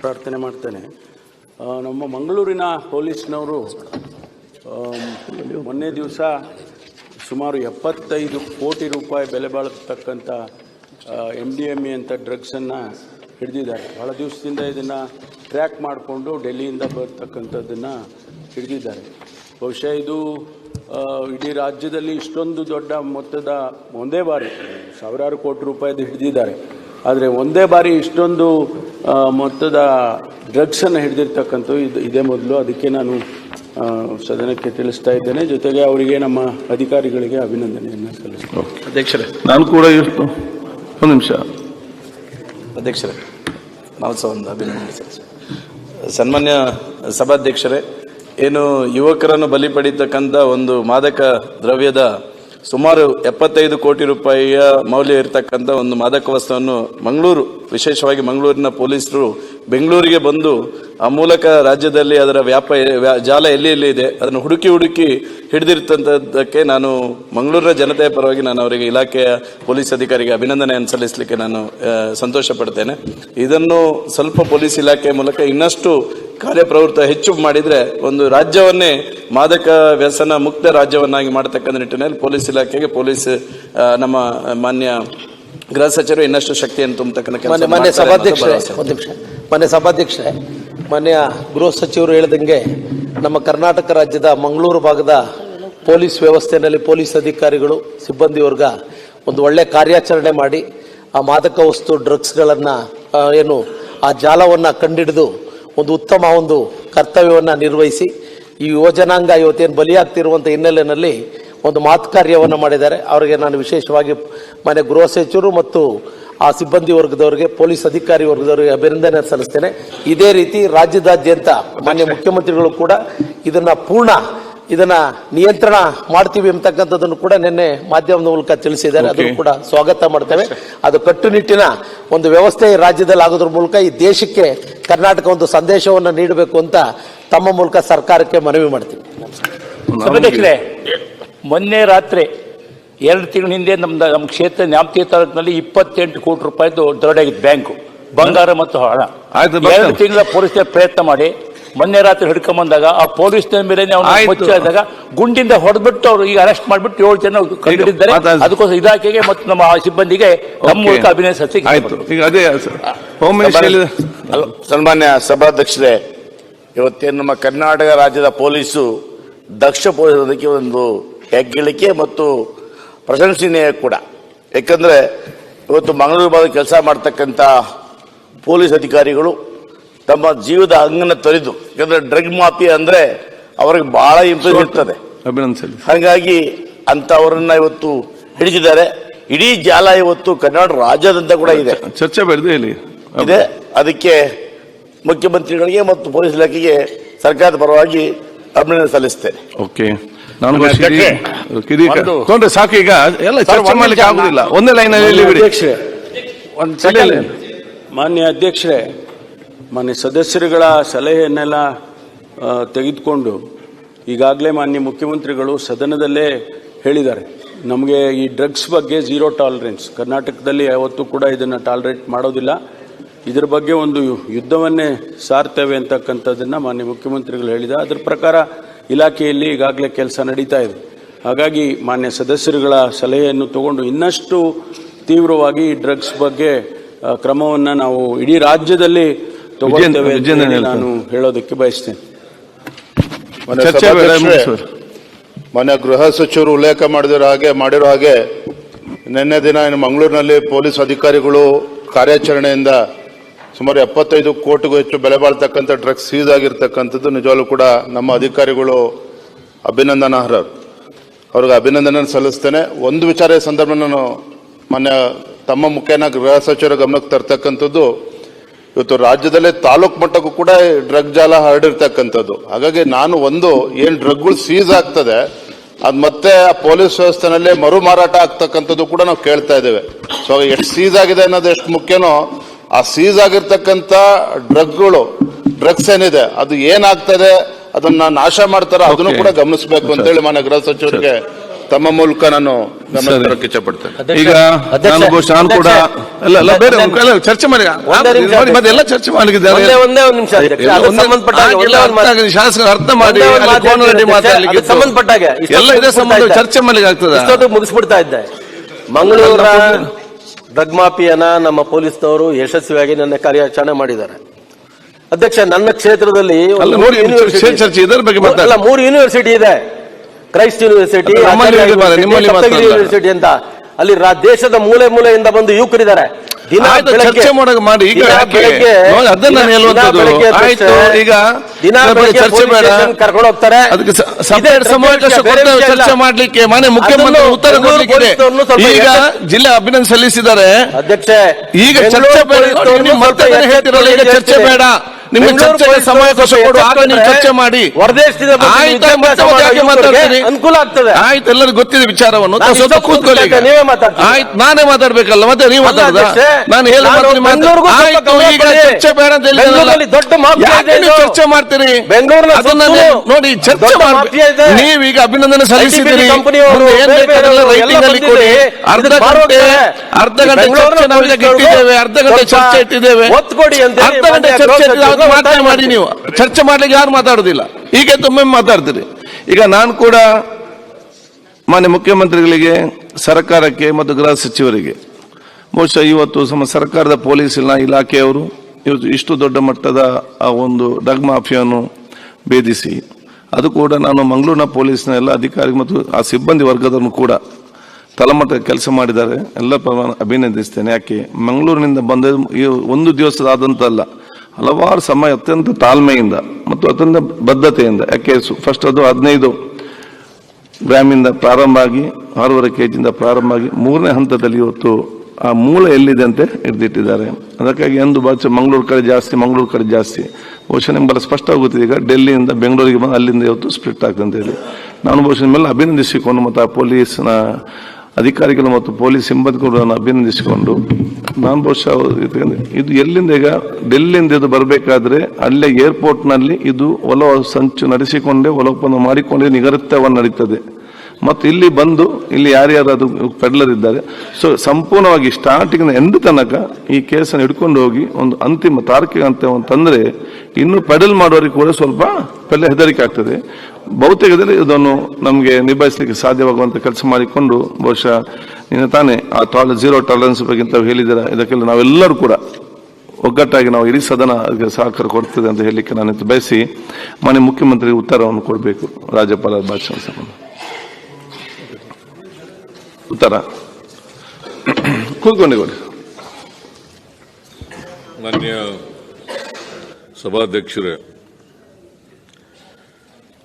ಪ್ರಾರ್ಥನೆ ಮಾಡ್ತೇನೆ. ನಮ್ಮ ಮಂಗಳೂರಿನ ಪೊಲೀಸ್ನವರು ಮೊನ್ನೆ ದಿವಸ ಸುಮಾರು ಎಪ್ಪತ್ತೈದು ಕೋಟಿ ರೂಪಾಯಿ ಬೆಲೆ ಬಾಳತಕ್ಕಂಥ ಎಂ ಡಿ ಎಂ ಎ ಅಂತ ಡ್ರಗ್ಸನ್ನು ಹಿಡಿದಿದ್ದಾರೆ. ಭಾಳ ದಿವಸದಿಂದ ಇದನ್ನು ಟ್ರ್ಯಾಕ್ ಮಾಡಿಕೊಂಡು ಡೆಲ್ಲಿಯಿಂದ ಬರ್ತಕ್ಕಂಥದ್ದನ್ನು ಹಿಡಿದಿದ್ದಾರೆ. ಬಹುಶಃ ಇದು ಇಡೀ ರಾಜ್ಯದಲ್ಲಿ ಇಷ್ಟೊಂದು ದೊಡ್ಡ ಮೊತ್ತದ ಒಂದೇ ಬಾರಿ, ಸಾವಿರಾರು ಕೋಟಿ ರೂಪಾಯಿದು ಹಿಡಿದಿದ್ದಾರೆ. ಆದರೆ ಒಂದೇ ಬಾರಿ ಇಷ್ಟೊಂದು ಮೊತ್ತದ ಡ್ರಗ್ಸನ್ನು ಹಿಡಿದಿರ್ತಕ್ಕಂಥ ಇದು ಇದೇ ಮೊದಲು. ಅದಕ್ಕೆ ನಾನು ಸದನಕ್ಕೆ ತಿಳಿಸ್ತಾ ಇದ್ದೇನೆ. ಜೊತೆಗೆ ಅವರಿಗೆ ನಮ್ಮ ಅಧಿಕಾರಿಗಳಿಗೆ ಅಭಿನಂದನೆಯನ್ನು ಸಲ್ಲಿಸ್ತೇನೆ. ಅಧ್ಯಕ್ಷರೇ. ನಾನು ಕೂಡ ಇಷ್ಟು. ಒಂದು ನಿಮಿಷ. ಅಧ್ಯಕ್ಷರೇ ನಾವು ಸಹ ಒಂದು ಅಭಿನಂದನೆ ಸಲ್ಲಿಸ್ತೇವೆ. ಸನ್ಮಾನ್ಯ ಸಭಾಧ್ಯಕ್ಷರೇ ಏನು ಯುವಕರನ್ನು ಬಲಿ ಪಡೀತಕ್ಕಂಥ ಒಂದು ಮಾದಕ ದ್ರವ್ಯದ ಸುಮಾರು ಎಪ್ಪತ್ತೈದು ಕೋಟಿ ರೂಪಾಯಿಯ ಮೌಲ್ಯ ಇರತಕ್ಕಂಥ ಒಂದು ಮಾದಕ ವಸ್ತುವನ್ನು ಮಂಗಳೂರು, ವಿಶೇಷವಾಗಿ ಮಂಗಳೂರಿನ ಪೊಲೀಸರು ಬೆಂಗಳೂರಿಗೆ ಬಂದು ಆ ಮೂಲಕ ರಾಜ್ಯದಲ್ಲಿ ಅದರ ವ್ಯಾಪ ಜಾಲ ಎಲ್ಲಿ ಎಲ್ಲಿ ಇದೆ, ಅದನ್ನು ಹುಡುಕಿ ಹುಡುಕಿ ಹಿಡಿದಿರ್ತಂಥದ್ದಕ್ಕೆ ನಾನು ಮಂಗಳೂರಿನ ಜನತೆಯ ಪರವಾಗಿ ನಾನು ಅವರಿಗೆ ಇಲಾಖೆಯ ಪೊಲೀಸ್ ಅಧಿಕಾರಿಗೆ ಅಭಿನಂದನೆಯನ್ನು ಸಲ್ಲಿಸಲಿಕ್ಕೆ ನಾನು ಸಂತೋಷ ಪಡ್ತೇನೆ ಇದನ್ನು ಸ್ವಲ್ಪ ಪೊಲೀಸ್ ಇಲಾಖೆಯ ಮೂಲಕ ಇನ್ನಷ್ಟು ಕಾರ್ಯಪ್ರವೃತ್ತ ಹೆಚ್ಚು ಮಾಡಿದ್ರೆ ಒಂದು ರಾಜ್ಯವನ್ನೇ ಮಾದಕ ವ್ಯಸನ ಮುಕ್ತ ರಾಜ್ಯವನ್ನಾಗಿ ಮಾಡತಕ್ಕಂಥ ನಿಟ್ಟಿನಲ್ಲಿ ಪೊಲೀಸ್ ಇಲಾಖೆಗೆ ಪೊಲೀಸ್ ನಮ್ಮ ಮಾನ್ಯ ಗೃಹ ಸಚಿವರು ಇನ್ನಷ್ಟು ಶಕ್ತಿಯನ್ನು ತುಂಬತಕ್ಕಂಥ ಮಾನ್ಯ ಸಭಾಧ್ಯಕ್ಷರೇ ಮಾನ್ಯ ಸಭಾಧ್ಯಕ್ಷರೇ ಮಾನ್ಯ ಗೃಹ ಸಚಿವರು ಹೇಳಿದಂಗೆ ನಮ್ಮ ಕರ್ನಾಟಕ ರಾಜ್ಯದ ಮಂಗಳೂರು ಭಾಗದ ಪೊಲೀಸ್ ವ್ಯವಸ್ಥೆಯಲ್ಲಿ ಪೊಲೀಸ್ ಅಧಿಕಾರಿಗಳು ಸಿಬ್ಬಂದಿ ವರ್ಗ ಒಂದು ಒಳ್ಳೆ ಕಾರ್ಯಾಚರಣೆ ಮಾಡಿ ಆ ಮಾದಕ ವಸ್ತು ಡ್ರಗ್ಸ್ಗಳನ್ನು ಏನು ಆ ಜಾಲವನ್ನು ಕಂಡಿಡಿದು ಒಂದು ಉತ್ತಮ ಒಂದು ಕರ್ತವ್ಯವನ್ನು ನಿರ್ವಹಿಸಿ ಈ ಯೋಜನಾಂಗ ಇವತ್ತೇನು ಬಲಿಯಾಗ್ತಿರುವಂಥ ಹಿನ್ನೆಲೆಯಲ್ಲಿ ಒಂದು ಮಾತು ಕಾರ್ಯವನ್ನು ಮಾಡಿದ್ದಾರೆ. ಅವರಿಗೆ ನಾನು ವಿಶೇಷವಾಗಿ ಮನೆ ಗೃಹ ಸಚಿವರು ಮತ್ತು ಆ ಸಿಬ್ಬಂದಿ ವರ್ಗದವರಿಗೆ, ಪೊಲೀಸ್ ಅಧಿಕಾರಿ ವರ್ಗದವರಿಗೆ ಅಭಿನಂದನೆ ಸಲ್ಲಿಸ್ತೇನೆ. ಇದೇ ರೀತಿ ರಾಜ್ಯದಾದ್ಯಂತ ಮಾನ್ಯ ಮುಖ್ಯಮಂತ್ರಿಗಳು ಕೂಡ ಇದನ್ನು ಪೂರ್ಣ ಇದನ್ನ ನಿಯಂತ್ರಣ ಮಾಡ್ತೀವಿ ಅಂತಕ್ಕಂಥದ್ದನ್ನು ಕೂಡ ನಿನ್ನೆ ಮಾಧ್ಯಮದ ಮೂಲಕ ತಿಳಿಸಿದ್ದಾರೆ. ಅದನ್ನು ಕೂಡ ಸ್ವಾಗತ ಮಾಡ್ತೇವೆ. ಅದು ಕಟ್ಟುನಿಟ್ಟಿನ ಒಂದು ವ್ಯವಸ್ಥೆ ಈ ರಾಜ್ಯದಲ್ಲಿ ಆಗೋದ್ರ ಮೂಲಕ ಈ ದೇಶಕ್ಕೆ ಕರ್ನಾಟಕ ಒಂದು ಸಂದೇಶವನ್ನು ನೀಡಬೇಕು ಅಂತ ತಮ್ಮ ಮೂಲಕ ಸರ್ಕಾರಕ್ಕೆ ಮನವಿ ಮಾಡ್ತೀವಿ. ಸಭಾಧ್ಯಕ್ಷರೇ ಮೊನ್ನೆ ರಾತ್ರಿ ಎರಡು ತಿಂಗಳ ಹಿಂದೆ ನಮ್ಮ ನಮ್ಮ ಕ್ಷೇತ್ರ ನ್ಯಾಮತಿ ತಾಲೂಕಿನಲ್ಲಿ ಇಪ್ಪತ್ತೆಂಟು ಕೋಟಿ ರೂಪಾಯಿದು ದೊಡ್ಡ ಬ್ಯಾಂಕು. ಬಂಗಾರ ಮತ್ತು ಹಣ. ಎರಡು ತಿಂಗಳ ಪೊಲೀಸ್ ಪ್ರಯತ್ನ ಮಾಡಿ. ಮೊನ್ನೆ ರಾತ್ರಿ ಹಿಡ್ಕೊಂಬಂದಾಗ ಆ ಪೊಲೀಸ್ ಮೇಲೆ. ಮುಚ್ಚಾದಾಗ ಗುಂಡಿಂದ ಹೊಡೆದ್ಬಿಟ್ಟು ಅವರು ಈಗ ಅರೆಸ್ಟ್ ಮಾಡಿಬಿಟ್ಟು ಏಳು ಜನ ಕಂಡಿದ್ದಾರೆ. ಅದಕ್ಕೋಸ್ಕರ ಇಲಾಖೆಗೆ ಮತ್ತು ನಮ್ಮ ಸಿಬ್ಬಂದಿಗೆ ನಮ್ಮ ಮೂಲಕ ಅಭಿನಯ ಸಲ್ಲಿಸಿ ಆಯ್ತು. ಈಗ ಅದೇ ಹೋಮ್ ಮಿನಿಸ್ಟರ್ ಅಲ್ಲ, ಸನ್ಮಾನ್ಯ ಸಭಾಧ್ಯಕ್ಷರೇ ಇವತ್ತೇನು ನಮ್ಮ ಕರ್ನಾಟಕ ರಾಜ್ಯದ ಪೊಲೀಸು ದಕ್ಷ ಪೊಲೀಸರಿಗೆ ಒಂದು ಹೆಗ್ಗಳಿಕೆ ಮತ್ತು ಪ್ರಶಂಸನೀಯ ಕೂಡ. ಯಾಕಂದ್ರೆ ಇವತ್ತು ಮಂಗಳೂರು ಭಾಗದ ಕೆಲಸ ಮಾಡ್ತಕ್ಕಂಥ ಪೊಲೀಸ್ ಅಧಿಕಾರಿಗಳು ತಮ್ಮ ಜೀವದ ಅಂಗನ ತೊರೆದು ಯಾಕಂದ್ರೆ ಡ್ರಗ್ ಮಾಫಿ ಅಂದ್ರೆ ಅವ್ರಿಗೆ ಬಹಳ ಇಂಪ್ರೆಸ್ ಇರ್ತದೆ. ಹಾಗಾಗಿ ಅಂತವರನ್ನ ಇವತ್ತು ಹಿಡಿದಿದ್ದಾರೆ. ಇಡೀ ಜಾಲ ಇವತ್ತು ಕರ್ನಾಟಕ ರಾಜ್ಯದಂತ ಕೂಡ ಇದೆ. ಚರ್ಚೆ ಇಲ್ಲಿ ಇದೆ. ಅದಕ್ಕೆ ಮುಖ್ಯಮಂತ್ರಿಗಳಿಗೆ ಮತ್ತು ಪೊಲೀಸ್ ಇಲಾಖೆಗೆ ಸರ್ಕಾರದ ಪರವಾಗಿ ಅಭಿನಂದನೆ ಸಲ್ಲಿಸ್ತೇನೆ. ಓಕೆ ನಾನು ಕೊಂಡ್ರೆ ಸಾಕು ಈಗ. ಎಲ್ಲ ಚರ್ಚೆ ಮಾಡ್ಲಿಕ್ಕೆ ಆಗುದಿಲ್ಲ. ಒಂದೇ ಲೈನ್ ಅಲ್ಲಿ ಬಿಡಿ ಅಧ್ಯಕ್ಷರೇ ಮಾನ್ಯ ಅಧ್ಯಕ್ಷರೇ ಮಾನ್ಯ ಸದಸ್ಯರುಗಳ ಸಲಹೆಯನ್ನೆಲ್ಲ ತೆಗೆದುಕೊಂಡು ಈಗಾಗಲೇ ಮಾನ್ಯ ಮುಖ್ಯಮಂತ್ರಿಗಳು ಸದನದಲ್ಲೇ ಹೇಳಿದ್ದಾರೆ. ನಮಗೆ ಈ ಡ್ರಗ್ಸ್ ಬಗ್ಗೆ ಝೀರೋ ಟಾಲರೆನ್ಸ್, ಕರ್ನಾಟಕದಲ್ಲಿ ಯಾವತ್ತೂ ಕೂಡ ಇದನ್ನು ಟಾಲರೇಟ್ ಮಾಡೋದಿಲ್ಲ. ಇದರ ಬಗ್ಗೆ ಒಂದು ಯುದ್ಧವನ್ನೇ ಸಾರ್ತೇವೆ ಅಂತಕ್ಕಂಥದ್ದನ್ನು ಮಾನ್ಯ ಮುಖ್ಯಮಂತ್ರಿಗಳು ಹೇಳಿದ ಅದರ ಪ್ರಕಾರ ಇಲಾಖೆಯಲ್ಲಿ ಈಗಾಗಲೇ ಕೆಲಸ ನಡೀತಾ ಇದೆ. ಹಾಗಾಗಿ ಮಾನ್ಯ ಸದಸ್ಯರುಗಳ ಸಲಹೆಯನ್ನು ತಗೊಂಡು ಇನ್ನಷ್ಟು ತೀವ್ರವಾಗಿ ಈ ಡ್ರಗ್ಸ್ ಬಗ್ಗೆ ಕ್ರಮವನ್ನ ನಾವು ಇಡೀ ರಾಜ್ಯದಲ್ಲಿ ನಾನು ಹೇಳೋದಕ್ಕೆ ಬಯಸ್ತೇನೆ. ಗೃಹ ಸಚಿವರು ಉಲ್ಲೇಖ ಮಾಡಿದಿರೋ ಹಾಗೆ ಮಾಡಿರೋ ಹಾಗೆ ನಿನ್ನೆ ದಿನ ಇನ್ನು ಮಂಗಳೂರಿನಲ್ಲಿ ಪೊಲೀಸ್ ಅಧಿಕಾರಿಗಳು ಕಾರ್ಯಾಚರಣೆಯಿಂದ ಸುಮಾರು ಎಪ್ಪತ್ತೈದು ಕೋಟಿಗೂ ಹೆಚ್ಚು ಬೆಲೆ ಬಾಳ್ತಕ್ಕಂಥ ಡ್ರಗ್ಸ್ ಸೀಸ್ ಆಗಿರ್ತಕ್ಕಂಥದ್ದು ನಿಜವಾಗ್ಲೂ ಕೂಡ ನಮ್ಮ ಅಧಿಕಾರಿಗಳು ಅಭಿನಂದನಾರ್ಹರು. ಅವ್ರಿಗೆ ಅಭಿನಂದನೆ ಸಲ್ಲಿಸ್ತೇನೆ. ಒಂದು ವಿಚಾರ ಸಂದರ್ಭ ನಾನು ಮಾನ್ಯ ತಮ್ಮ ಮುಖೇನ ಗೃಹ ಸಚಿವರ ಗಮನಕ್ಕೆ ತರ್ತಕ್ಕಂಥದ್ದು ಇವತ್ತು ರಾಜ್ಯದಲ್ಲೇ ತಾಲೂಕ್ ಮಟ್ಟಕ್ಕೂ ಕೂಡ ಡ್ರಗ್ ಜಾಲ ಹರಡಿರ್ತಕ್ಕಂಥದ್ದು. ಹಾಗಾಗಿ ನಾನು ಒಂದು ಏನ್ ಡ್ರಗ್ಗಳು ಸೀಸ್ ಆಗ್ತದೆ ಅದು ಮತ್ತೆ ಆ ಪೊಲೀಸ್ ವ್ಯವಸ್ಥೆನಲ್ಲೇ ಮರು ಮಾರಾಟ ಆಗ್ತಕ್ಕಂಥದ್ದು ಕೂಡ ನಾವು ಕೇಳ್ತಾ ಇದ್ದೇವೆ. ಸೊ ಎಷ್ಟು ಸೀಸ್ ಆಗಿದೆ ಅನ್ನೋದು ಎಷ್ಟು ಮುಖ್ಯನೋ ಆ ಸೀಸ್ ಆಗಿರ್ತಕ್ಕಂಥ ಡ್ರಗ್ಗಳು ಡ್ರಗ್ಸ್ ಏನಿದೆ ಅದು ಏನಾಗ್ತದೆ ಅದನ್ನ ನಾಶ ಮಾಡ್ತಾರ ಅದನ್ನು ಕೂಡ ಗಮನಿಸಬೇಕು ಅಂತ ಹೇಳಿ ಮಾನ್ಯ ಗೃಹ ಸಚಿವರಿಗೆ ತಮ್ಮ ಮೂಲಕ ನಾನು ಈಗ ನಾನು ನಾನು ಕೂಡ ಅಲ್ಲ ಅಲ್ಲ ಬೇರೆ ಚರ್ಚೆ ಮಾಡಿ. ಒಂದೇ ಮತ್ತೆ ಎಲ್ಲ ಚರ್ಚೆ ಮಾಡಿದ್ದಾರೆ. ಶಾಸಕರು ಅರ್ಥ ಮಾಡಿ ಒಂದೇ ಒಂದು ಅಲ್ಲಿ ಮಾತು ಕೋನರೆಡ್ಡಿ ಹೇಳ್ತೀನಿ ಮಾತಾಡ್ಲಿಕ್ಕೆ ಸಂಬಂಧಪಟ್ಟ ಹಾಗೆ ಇಷ್ಟೊತ್ತು ಎಲ್ಲ ಇದೇ ಸಂಬಂಧ ಚರ್ಚೆ ಮಾಡ್ಲಿಕ್ಕೆ ಆಗ್ತದೆ? ಮುಗಿಸ್ಬಿಡ್ತಾ ಇದ್ದೆ. ಮಂಗಳೂರ ಡ್ರಗ್ ಮಾಫಿಯಾನ ನಮ್ಮ ಪೊಲೀಸ್ನವರು ಯಶಸ್ವಿಯಾಗಿ ನನ್ನ ಕಾರ್ಯಾಚರಣೆ ಮಾಡಿದ್ದಾರೆ. ಅಧ್ಯಕ್ಷ ನನ್ನ ಕ್ಷೇತ್ರದಲ್ಲಿ. ಮೂರು ಯೂನಿವರ್ಸಿಟಿ ಇದೆ. ಕ್ರೈಸ್ಟ್ ಯೂನಿವರ್ಸಿಟಿ ಅದು ನಮ್ಮಲ್ಲಿ ಇದೆ ಮಾರ್ರೆ, ಯೂನಿವರ್ಸಿಟಿ, ನಿಮ್ಮಲ್ಲಿ ಸಪ್ತಗಿರಿ ಮಾತ್ರ ಅಲ್ಲ. ಯೂನಿವರ್ಸಿಟಿ ಅಂತ ಅಲ್ಲಿ ರಾ- ದೇಶದ ಮೂಲೆ ಮೂಲೆಯಿಂದ ಬಂದು ಯುವಕರಿದ್ದಾರೆ ದಿನ ಆಯ್ತು, ಬೆಳಗ್ಗೆ- ಚರ್ಚೆ ಮಾಡಕ್ ಮಾಡಿ. ಈಗ ದಿನ ಯಾಕೆ? ಬೆಳಗ್ಗೆ ನೋಡಿ, ಅದನ್ನ ನಾನು ದಿನ- ಹೇಳುವಂಥದ್ದು. ದಿನ ಬೆಳಗ್ಗೆ ಆಯ್ತು, ಅಧ್ಯಕ್ಷ, ಈಗ ದಿನ ಬೆಳಗ್ಗೆ ಚರ್ಚೆ police ಬೇಡ. station ಕರ್ಕೊಂಡು ಹೋಗ್ತಾರೆ ಅದಕ್ಕೆ ಸ- ಇದೇ separate ಡ್ರಗ್ ಸಮಾವೇಶ ವಿಷಯ, ಬೇರೆ ಕೊಟ್ಟು ವಿಷಯ ಚರ್ಚೆ ಮಾಡ್ಲಿಕ್ಕೆ ಮಾನ್ಯ ಮುಖ್ಯಮಂತ್ರಿ ಅದನ್ನು ಉತ್ತರ ಬೆಂಗಳೂರು ಕೊಡ್ಲಿಕ್ಕಿದೆ ಪೊಲೀಸ್ನವ್ರನ್ನು ಸ್ವಲ್ಪ ಈಗ ಜಿಲ್ಲಾ ಜಿಲ್ಲೆ ಅಭಿನಂದನೆ ಸಲ್ಲಿಸಿದ್ದಾರೆ ಅಧ್ಯಕ್ಷ ಈಗ ಚರ್ಚೆ ಬೇಡ ನೋಡಿ, ನೀವು ಮತ್ತೆ ಅದನ್ನ ಹೇಳ್ತಿರಲ್ಲ, ಈಗ ಚರ್ಚೆ ಬೇಡ ನಿಮ್ಗೆ ಚರ್ಚೆಗೆ ಸಮಯ ಚರ್ಚೆ ಮಾಡಿ. ಹೊರದೇಶದ ಅನುಕೂಲ ಆಗ್ತದೆ. ಆಯ್ತು ಎಲ್ಲರಿಗೂ ಗೊತ್ತಿದೆ ವಿಚಾರವನ್ನು. ನಾನು ಸ್ವಲ್ಪ ಕೂತ್ಕೊಳ್ಳಿ ನೀವೇ ಮಾತಾಡ್ತೀರಾ? ಆಯ್ತು ನಾನೇ ಮಾತಾಡ್ಬೇಕಲ್ಲ ಮತ್ತೆ ನೀವು ಮಾತಾಡಿದ? ನಾನು ಹೇಳಿ ಚರ್ಚೆ ಬೇಡ ಅಂತ ಹೇಳಿದ್ರಲ್ಲ. ದೊಡ್ಡ ಚರ್ಚೆ ಮಾಡ್ತೀರಿ? ಬೆಂಗಳೂರಿನ ಅದನ್ನ ನೋಡಿ ಚರ್ಚೆ ಮಾಡಿ. ನೀವೀಗ ಅಭಿನಂದನೆ ಸಲ್ಲಿಸಿದ್ದೀರಿ. ಏನ್ ಬೇಕಾದ್ರೆಲ್ಲ ರೈಟಿಂಗ್ ಅಲ್ಲಿ ಕೊಡಿ. ಅರ್ಧ ಗಂಟೆ ಅರ್ಧ ಗಂಟೆ ಚರ್ಚೆ ನಾವೀಗ ಇಟ್ಟಿದ್ದೇವೆ ಅರ್ಧ ಗಂಟೆ ಚರ್ಚೆ ಇಟ್ಟಿದ್ದೇವೆ. ಅರ್ಧ ಗಂಟೆ ಚರ್ಚೆ ಇಟ್ಟಿದ್ದು ಮಾಡಿ ಮಾತಾಡಿ. ನೀವು. ಚರ್ಚೆ ಮಾಡ್ಲಿಕ್ಕೆ ಯಾರು ಮಾತಾಡುದಿಲ್ಲ. ಈಗ ಒಮ್ಮೆ ಮಾತಾಡ್ತೀರಿ. ಈಗ ನಾನು ಕೂಡ ಮಾನ್ಯ ಮುಖ್ಯಮಂತ್ರಿಗಳಿಗೆ ಸರ್ಕಾರಕ್ಕೆ ಮತ್ತು ಗೃಹ ಸಚಿವರಿಗೆ ಬಹುಶಃ ಇವತ್ತು ಸಮ ಸರ್ಕಾರದ ಪೊಲೀಸ್ ಇಲಾ- ಇಲಾಖೆಯವರು ಇವತ್ತು ಇಷ್ಟು ದೊಡ್ಡ ಮಟ್ಟದ ಆ ಒಂದು ಡಗ್ ಮಾಫಿಯನ್ನು ಭೇದಿಸಿ ಅದು ಕೂಡ ನಾನು ಮಂಗಳೂರಿನ ಪೊಲೀಸ್ನ ಎಲ್ಲ ಅಧಿಕಾರಿ ಮತ್ತು ಆ ಸಿಬ್ಬಂದಿ ವರ್ಗದನ್ನು ಕೂಡ ತಳಮಟ್ಟ ಕೆಲಸ ಮಾಡಿದ್ದಾರೆ. ಎಲ್ಲ ಅಭಿನಂದಿಸ್ತೇನೆ. ಯಾಕೆ ಮಂಗಳೂರಿನಿಂದ ಬಂದ ಒಂದು ದಿವಸದಾದಂಥ ದಿವಸದಾದಂತಲ್ಲ ಹಲವಾರು ಸಮಯ ಅತ್ಯಂತ ತಾಳ್ಮೆಯಿಂದ ಮತ್ತು ಅತ್ಯಂತ ಬದ್ಧತೆಯಿಂದ, ಯಾಕೆ ಫಸ್ಟ್ ಅದು ಹದಿನೈದು ಗ್ರಾಮಿಂದ ಪ್ರಾರಂಭ ಆಗಿ, ಆರೂವರೆ ಕೆ ಜಿಯಿಂದ ಪ್ರಾರಂಭ ಆಗಿ, ಮೂರನೇ ಹಂತದಲ್ಲಿ ಇವತ್ತು ಆ ಮೂಲ ಎಲ್ಲಿದೆ ಅಂತ ಹಿಡಿದಿಟ್ಟಿದ್ದಾರೆ. ಅದಕ್ಕಾಗಿ ಎಂದು ಬಾಚ ಮಂಗಳೂರು ಕಡೆ ಜಾಸ್ತಿ, ಮಂಗಳೂರು ಕಡೆ ಜಾಸ್ತಿ. ಬಹುಶಃ ನಿಮ್ಗೆ ಬಹಳ ಸ್ಪಷ್ಟ ಆಗುತ್ತೆ ಈಗ, ಡೆಲ್ಲಿಯಿಂದ ಬೆಂಗಳೂರಿಗೆ ಬಂದು ಅಲ್ಲಿಂದ ಇವತ್ತು ಸ್ಪ್ಲಿಟ್ ಆಗ್ತಂತ ಹೇಳಿ. ನಾನು ಬಹುಶಃ ಮೇಲೆ ಅಭಿನಂದಿಸಿಕೊಂಡು ಮತ್ತು ಆ ಪೊಲೀಸ್ನ ಅಧಿಕಾರಿಗಳು ಮತ್ತು ಪೊಲೀಸ್ ಸಿಬ್ಬಂದಿಗಳನ್ನು ಅಭಿನಂದಿಸಿಕೊಂಡು ನಾನು ಬಹುಶಃ ಇದು- ಎಲ್ಲಿಂದ ಈಗ? ಡೆಲ್ಲಿಯಿಂದ ಇದು ಬರಬೇಕಾದ್ರೆ ಅಲ್ಲೇ ಏರ್ಪೋರ್ಟ್ನಲ್ಲಿ ಇದು ಒಲ ಸಂಚು ನಡೆಸಿಕೊಂಡೇ ಒಲ ಒಪ್ಪಂದ ಮಾಡಿಕೊಂಡೇ ನಿಗದಿತವನ್ನು ನಡೀತದೆ. ಮತ್ತು ಇಲ್ಲಿ ಬಂದು, ಇಲ್ಲಿ ಯಾರ್ಯಾರು ಪೆಡ್ಲರ್ ಇದ್ದಾರೆ. ಸೊ ಸಂಪೂರ್ಣವಾಗಿ ಸ್ಟಾರ್ಟಿಂಗ್ ಎಂಡ್ ತನಕ ಈ ಕೇಸನ್ನು ಹಿಡ್ಕೊಂಡು ಹೋಗಿ ಒಂದು ಅಂತಿಮ ತಾರ್ಕಿಕ ಅಂತ ತಂದ್ರೆ ಇನ್ನು ಪೆಡಲ್ ಮಾಡೋರಿಗೆ ಕೂಡ ಸ್ವಲ್ಪ ಪೆಲ್ಲ ಹೆದರಿಕೆ ಆಗ್ತದೆ. ಬಹುತೇಕದಲ್ಲಿ ಇದನ್ನು ನಮಗೆ ನಿಭಾಯಿಸಲಿಕ್ಕೆ ಸಾಧ್ಯವಾಗುವಂತ ಕೆಲಸ ಮಾಡಿಕೊಂಡು, ಬಹುಶಃ ನಿನ್ನ ತಾನೇ ಆ ಟಾಲ್ ಜೀರೋ ಟಾಲರೆನ್ಸ್ ಬಗ್ಗೆ ತಾವು ಹೇಳಿದ್ದೀರ? ಇದಕ್ಕೆಲ್ಲ ನಾವೆಲ್ಲರೂ ಕೂಡ ಒಗ್ಗಟ್ಟಾಗಿ ನಾವು ಇಡೀ ಸದನ ಅದಕ್ಕೆ ಸಹಕಾರ ಕೊಡ್ತದೆ ಅಂತ ಹೇಳಲಿಕ್ಕೆ ನಾನು ಬಯಸಿ ಮನೆ ಮುಖ್ಯಮಂತ್ರಿಗೆ ಉತ್ತರವನ್ನು ಕೊಡಬೇಕು. ರಾಜ್ಯಪಾಲರ ಭಾಷಣ ಉತ್ತರ ಕೂತ್ಕೊಂಡಿಕೊಳ್ಳಿ ಮಾನ್ಯ ಸಭಾಧ್ಯಕ್ಷರೇ